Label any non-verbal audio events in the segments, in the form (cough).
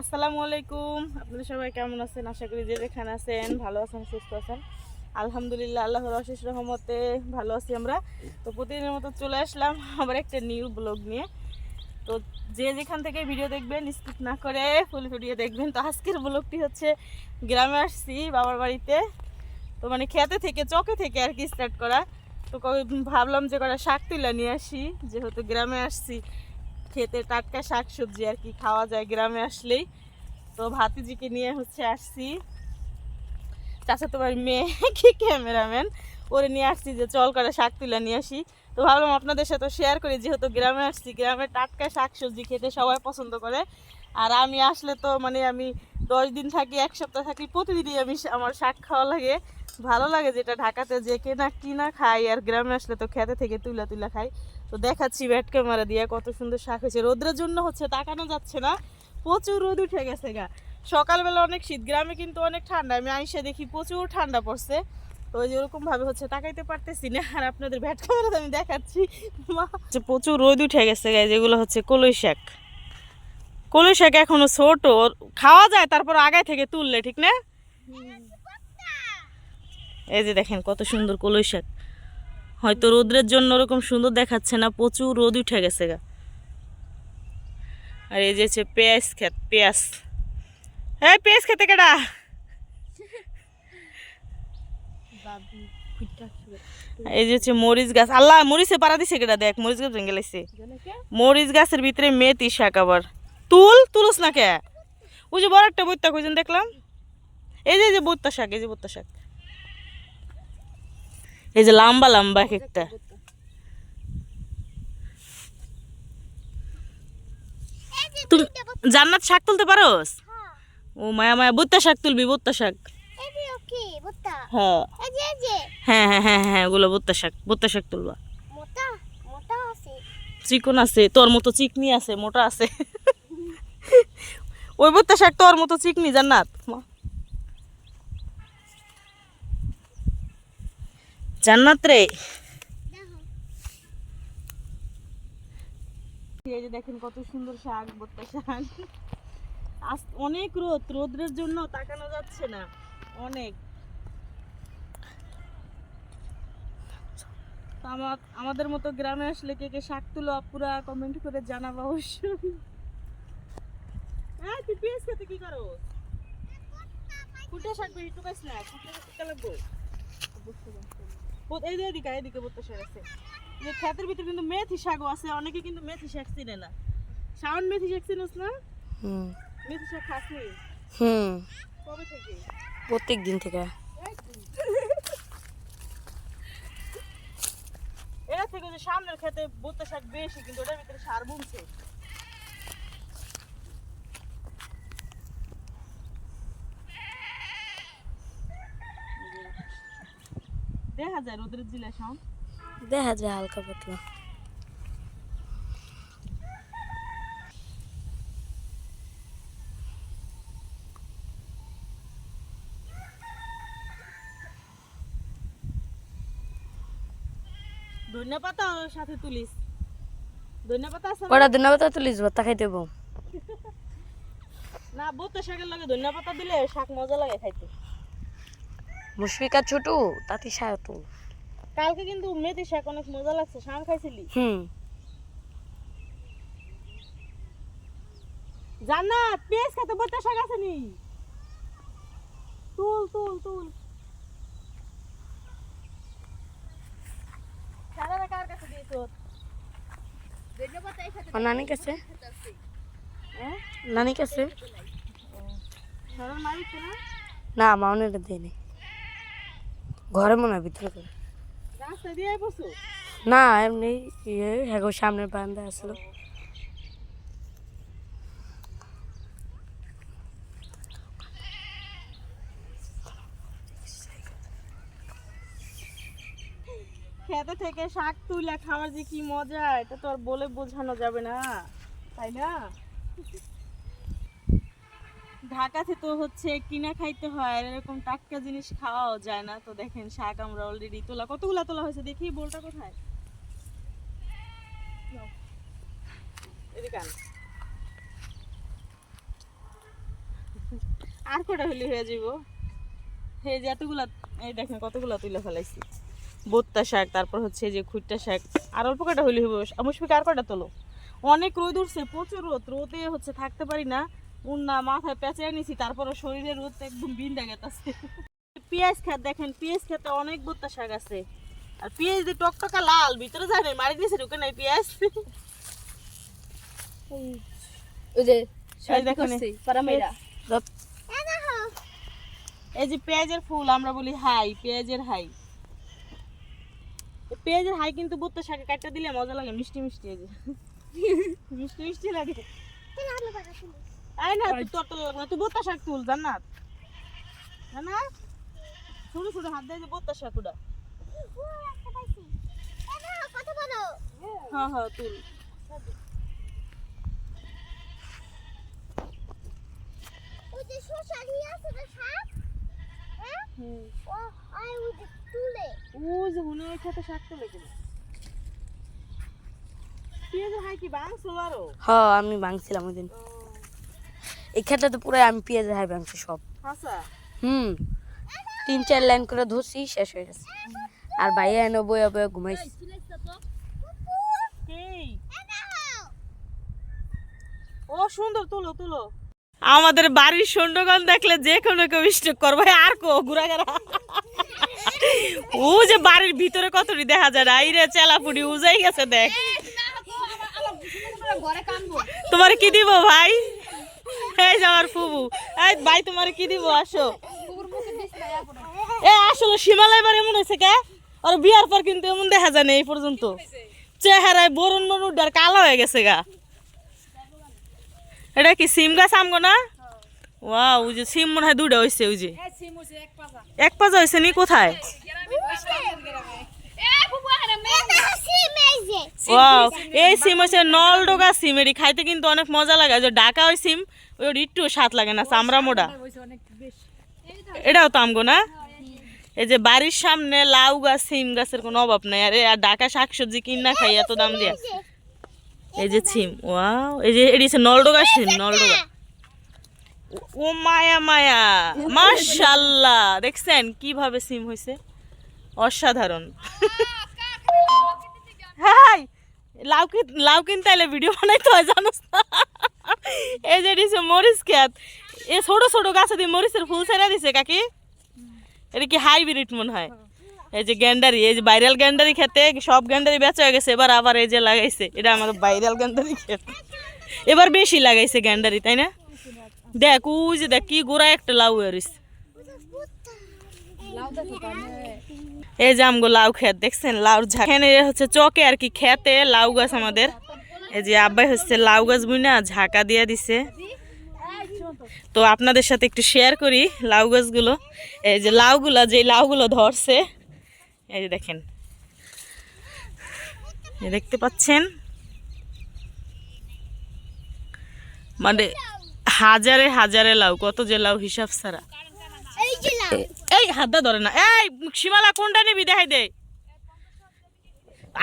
আসসালামু আলাইকুম। আপনারা সবাই কেমন আছেন? আশা করি যে যেখানে আছেন ভালো আছেন, সুস্থ আছেন। আলহামদুলিল্লাহ, আল্লাহর অশেষ রহমতে ভালো আছি আমরা। তো প্রতিদিনের মতো চলে আসলাম আবার একটা নিউ ব্লগ নিয়ে। তো যে যেখান থেকে ভিডিও দেখবেন স্কিপ না করে ফুল ভিডিও দেখবেন। তো আজকের ব্লগটি হচ্ছে গ্রামে আসছি, বাবার বাড়িতে। তো মানে খেতে থেকে, চকে থেকে আর কি স্টার্ট করা। তো ভাবলাম যে কটা শাক তুলে নিয়ে আসি, যেহেতু গ্রামে আসছি। খেতে টাটকা শাক সবজি আর কি খাওয়া যায় গ্রামে আসলেই। তো ভাতিজিকে নিয়ে হচ্ছে আসছি। চাচা তোমার মেয়ে, (laughs) কি ক্যামেরাম্যান? ওরে নিয়ে আসছি যে, চল করে শাক তুলে নিয়ে আসি। তো ভাবলাম আপনাদের সাথে শেয়ার করি, যেহেতু গ্রামে আসছি, গ্রামে টাটকা শাক সবজি খেতে সবাই পছন্দ করে। আর আমি আসলে তো মানে আমি দশ দিন থাকি, এক সপ্তাহ থাকি, প্রতিদিনই আমি আমার শাক খাওয়া লাগে। ভালো লাগে যেটা ঢাকাতে যে কেনা কিনা খাই আর গ্রামে আসলে তো খেতে থেকে তুলা তুলা খাই তো দেখাচ্ছি ব্যাট ক্যামেরা দিয়ে কত সুন্দর শাক হয়েছে। রোদ্রের জন্য হচ্ছে তাকানো যাচ্ছে না, প্রচুর রোদ উঠে গেছে গা। সকালবেলা অনেক শীত, গ্রামে কিন্তু অনেক ঠান্ডা। আমি আইসে দেখি প্রচুর ঠান্ডা পড়ছে। তো ওই যে ওরকম ভাবে হচ্ছে তাকাইতে পারতেছি না, আর আপনাদের ব্যাট ক্যামেরাতে আমি দেখাচ্ছি। প্রচুর রোদ উঠে গেছে গায়ে যেগুলো হচ্ছে কলই শাক। কলই শাক এখনও ছোট, খাওয়া যায়, তারপর আগায় থেকে তুললে, ঠিক না? এই যে দেখেন কত সুন্দর কলই শাক। হয়তো রোদ্রের জন্য ওরকম সুন্দর দেখাচ্ছে না, প্রচুর রোদ উঠে গেছে গা। আর এই যে হচ্ছে পেঁয়াজ খেত, পেঁয়াজ। হ্যাঁ পেঁয়াজ খেতে কেডা? এই যে হচ্ছে মরিচ গাছ। আল্লাহ মরিচে পাড়া দিছে কেডা? দেখ মরিচ গাছ ভেঙে লাইছে। মরিচ গাছের ভিতরে মেথি শাক আবার তুল তুলস না কে? ওই যে বড় একটা বইতা খুঁজেন দেখলাম। এই যে এই যে বইতা শাক এই যে বইতা শাক। এই যে লম্বা লম্বা এক একটা। তুমি জান্নাত শাক তুলতে পারোস? ও মায়া মায়া বইতা শাক তুলবি বইতা শাক। হ্যাঁ। হ্যাঁ হ্যাঁ হ্যাঁ হ্যাঁ ওগুলো বইতা শাক বইতা শাক তুলবা। চিকন আছে তোর মতো চিকনি আছে মোটা আছে। ওই বইতা শাক তোর মতো চিকনি জান্নাত। জান্নাত রে। এই যে দেখেন কত সুন্দর শাক বত্তা শাক। আজ অনেক রোদ রোদ্রের জন্য তাকানো যাচ্ছে না। অনেক। আমার আমাদের মতো গ্রামে আসলে কে কে শাক তুলো পুরা কমেন্ট করে জানাবা অবশ্যই। হ্যাঁ তুই পেঁয়াজ খেতে কি করো? কুটে শাক বেশি টুকাইস না কুটে শাক লাগবো। ও, এই যে এদিকে এদিকে বত্তা শাক আছে। যে ক্ষেতের ভিতরে কিন্তু মেথি শাকও আছে অনেকে কিন্তু মেথি শাক চিনে না। শাওন মেথি শাক চিনোস না? মেথি শাক খাসনি? হুম। কবে থেকে? প্রত্যেক দিন থেকে। এটা থেকে যে সামনের খেতে বত্তা শাক বেশি কিন্তু ওটার ভিতরে সার বুনছে। দেখা যায় রোদের জিলা সাম দেখা যায় হালকা পাতলা। ধনিয়া পাতা সাথে তুলিস। ধনিয়া পাতা আছে? কটা দিন পাতা তুলিস ভর্তা খাইতে দেবো না বত্তা শাকের লগে ধনিয়া পাতা দিলে শাক মজা লাগে খাইতে। মুশফিকা ছোটু তাতে সায় কালকে কিন্তু মেথি শাক অনেক মজা লাগছে শাম খাইছিলি? হুম। জান্নাত পেঁয়াজ খেতে বত্তা শাক আছে নি? তুল তুল তুল সারারা কার কাছে দিয়েছ আর নানি কাছে হ্যাঁ? নানি কাছে? মালিক না? না মাউনের দেয়নি। ঘরে মনে হয় ভিতরে করে। না এমনি ইয়ে হ্যাঁ সামনের বারান্দা আসলো। খেতে থেকে শাক তুলে খাওয়ার যে কি মজা, এটা তো আর বলে বোঝানো যাবে না, তাই না? ঢাকাতে তো হচ্ছে কিনা খাইতে হয়, আর এরকম টাটকা জিনিস খাওয়াও যায় না। তো দেখেন শাক আমরা অলরেডি তোলা, কতগুলা তোলা হয়েছে? দেখি বলটা কোথায়। আর কটা হলে হয়ে যাব এই যে এতগুলা, এই দেখেন কতগুলা তুলে ফেলাইছি। বোত্তা শাক তারপর হচ্ছে যে খুঁটটা শাক আর অল্প কটা হইলে হইব? মুশফিক আর কটা তোলো? অনেক রোদ উঠছে প্রচুর রোদ রোদে হচ্ছে থাকতে পারি না। উন্না মাথায় পেঁচে নিছি তারপরে শরীরের রোদ একদম বিন্দা গেতাছে। পেঁয়াজ খাত দেখেন পেঁয়াজ খেতে অনেক বোত্তা শাক আছে। আর পেঁয়াজ দিয়ে টকটকা লাল ভিতরে যায় না মারি দিয়েছে ঢুকে নাই পেঁয়াজ। ওই যে এই এই যে পেঁয়াজের ফুল আমরা বলি হাই পেঁয়াজের হাই। পেঁয়াজের হাই কিন্তু বুত্তা শাকে কাটটা দিলে মজা লাগে মিষ্টি মিষ্টি এই যে। মিষ্টি মিষ্টি লাগে। আই না তুই তোর লাগবে তুই বুত্তা শাক তুল জান্নাত। না ছোট ছোট হাত দিয়ে বুত্তা শাক ওটা হ্যাঁ হ্যাঁ তুল। হুম। ও যে হয় খেতে শাক তুলে গেল পেঁয়াজের হাই কি বাংশ আরও? হ আমি ভাঙছিলাম ওই দিন। এই ক্ষেত্রে তো পুরো আমি পেঁয়াজের হাই ভাঙছি সব। হাসা হুম তিন চার লাইন করে ধরছি শেষ হয়ে গেছে। আর ভাইয়া এনে বয়ে বয়ে ঘুমাইছি। ও সুন্দর তুলো তুলো। আমাদের বাড়ির সন্ডগণ দেখলে যে কোনো কেউ স্টক করবে আর কো ঘুরাঘারা ও যে বাড়ির ভিতরে কতটি দেখা যায় না? রে চেলাপুটি উজাই গেছে দেখ। তোমার কি দিব ভাই? এই যে আমার ফুবু। এই ভাই তোমার কি দিব আসো। এ আসলে সীমালা এবার এমন হয়েছে কে? আর বিয়ার পর কিন্তু এমন দেখা যায় না এই পর্যন্ত। চেহারায় বরুণ মনুর ডার কালো হয়ে গেছে গা। এটা কি সিম গাছ আমগো না? ওয়া ওই যে সিম মনে হয় দুটা হয়েছে ওই যে। এক পাজা। হয়েছে নি কোথায়? ওয়াও এই সিম হচ্ছে নলডোগা সিম, এটি খাইতে কিন্তু অনেক মজা লাগে। যে ডাকা ওই সিম ওই একটু স্বাদ লাগে না, চামড়া মোড়া। এটাও তো আমগো না? এই যে বাড়ির সামনে লাউ গাছ, সিম গাছের কোনো অভাব নাই। আরে, আর ডাকা শাকসবজি কিনা খাই, এত দাম দিয়া। এই যে সিম ওয়াও এই যে এটি হচ্ছে নলডোগা সিম, নলডোগা। ও- মায়া মায়া। মাশাল্লাহ। দেখছেন কীভাবে সিম হয়েছে অসাধারণ। (laughs) হাই লাউ কি লাউ কিনতে এলে ভিডিও বানাইতে হয় জানোস না? এই যে দিছে মরিচ খেত। এ ছোট ছোট গাছে দিয়ে মরিচের ফুল ছেড়ে দিছে কাকি? এটা কি হাইব্রিড মনে হয়? এই যে গ্যান্ডারি এই যে ভাইরাল গ্যান্ডারি খেতে সব গ্যান্ডারি বেচা হয়ে গেছে এবার আবার এই যে লাগাইছে এটা আমাদের ভাইরাল গ্যান্ডারি খেত। এবার বেশি লাগাইছে গ্যান্ডারি তাই না? দেখ ওই যে দেখ কি গোড়া একটা লাউ এরিস এই যে আমগো লাউ ক্ষেত, দেখছেন? লাউ এখানে হচ্ছে চকে আর কি খেতে লাউ গাছ আমাদের। এই যে আব্বাই হচ্ছে লাউ গাছ বুইনা, ঝাঁকা দিয়ে দিছে। তো আপনাদের সাথে একটু শেয়ার করি লাউ গাছগুলো। এই যে লাউগুলো যে লাউগুলো ধরছে, এই যে দেখেন। দেখতে পাচ্ছেন? মানে হাজারে হাজারে লাউ, কত যে লাউ হিসাব ছাড়া। এই হাতটা ধরে না। এই সীমালা কোনটা নিবি দেখাই দে।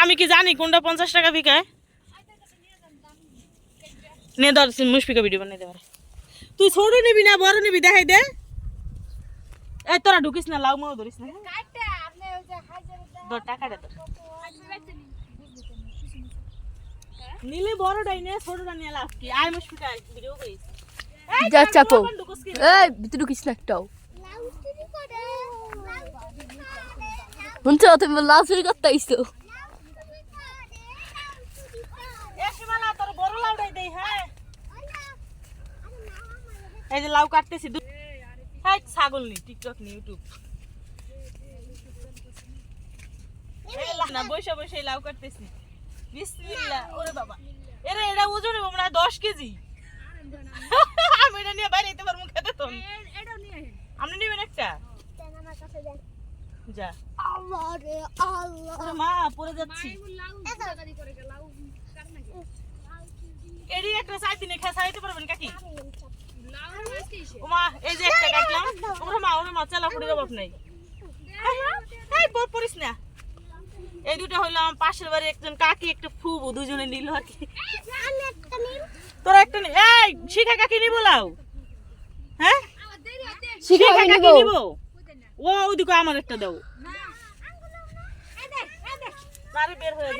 আমি কি জানি কোনটা পঞ্চাশ টাকা বিকায় নে ধর মুশফিকা ভিডিও বানাই দে পারে তুই ছোট নিবি না বড় নিবি দেখাই দে। এই তোরা ঢুকিস না লাউ মাও ধরিস না। ধর টাকাটা ধর। নিলে বড়টাই নে ছোটটা নিয়ে লাভ কি? আয় মুশফিকা ভিডিও করিস যা চাপো? এই ভিতরে ঢুকিস না একটাও। শুনছো তুমি লাউ চুরি করতে দেই হ্যাঁ? এই যে লাউ কাটতেছি দু- ছাগল নি টিকটক নি ইউটিউব। এই না বসে বসে লাউ কাটতেছি। বিসমিল্লাহ ওরে বাবা। এরে এটা ওজন হবে মনে হয় দশ কেজি। আমি এটা নিয়ে বাইরে যেতে পারব খেতে তো আপনি নেবেন একটা? যা। ওরে মা পড়ে যাচ্ছি। এরই একটা চার দিনে খেয়ে সারাইতে পারবেন কাকি ওমা এই যে একটা কাটলাম। ওরে মা ওরে মা চালা পড়ে যাব নাই। এই পর পড়িস না। এই দুটো হইল আমার পাশের বাড়ি একজন কাকি একটা ফুবু দুজনে নিল আর কি। তোরা একটা নি এই শিখা কাকি নি বলাও হ্যাঁ? শিখা শিখা আমি কাকে নিব? নিব? ও ওদিকে আমার একটা দাও। বের হয়ে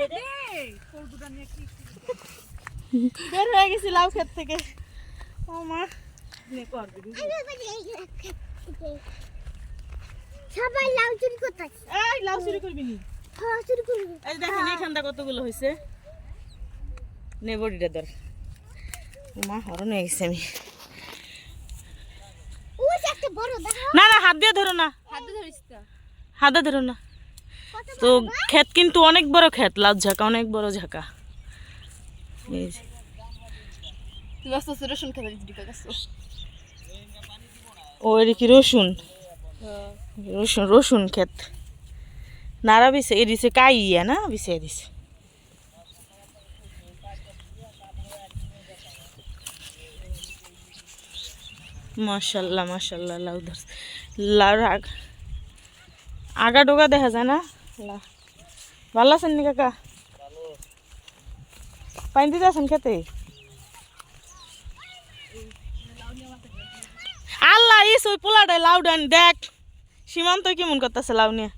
বের হয়ে গেছি লাউ ক্ষেত থেকে। ও মা। কর দিবি। সবাই লাউ চুরি করতেছে। এই লাউ চুরি করবি নি? হ্যাঁ চুরি করব। এই দেখেন এখানটা কতগুলো হয়েছে। নে বডিটা ধর। ও মা হরণ হয়ে গেছে আমি ওই যে একটা বড় দেখো না না, হাত দিয়ে ধরো না। হাতে হাতে ধরো না। তো ক্ষেত কিন্তু অনেক বড় ক্ষেত, লাউ ঝাঁকা, অনেক বড় ঝাঁকা। ও, এর রসুন? রসুন রসুন ক্ষেত। নাড়া বিছে, এ দিছে কাইয়া না? বিছে দিছে। মাশাল্লাহ মাশাল্লাহ, লাউ ধর লাউর আগ। আগা ডোগা দেখা যায় না? লা ভালো আছেন নি কাকা? পানি দিতে আছেন খেতে? আল্লাহ, ইস, ওই পোলাটাই লাউ ডান দেখ, সীমান্ত কেমন করতেছে লাউ নিয়ে।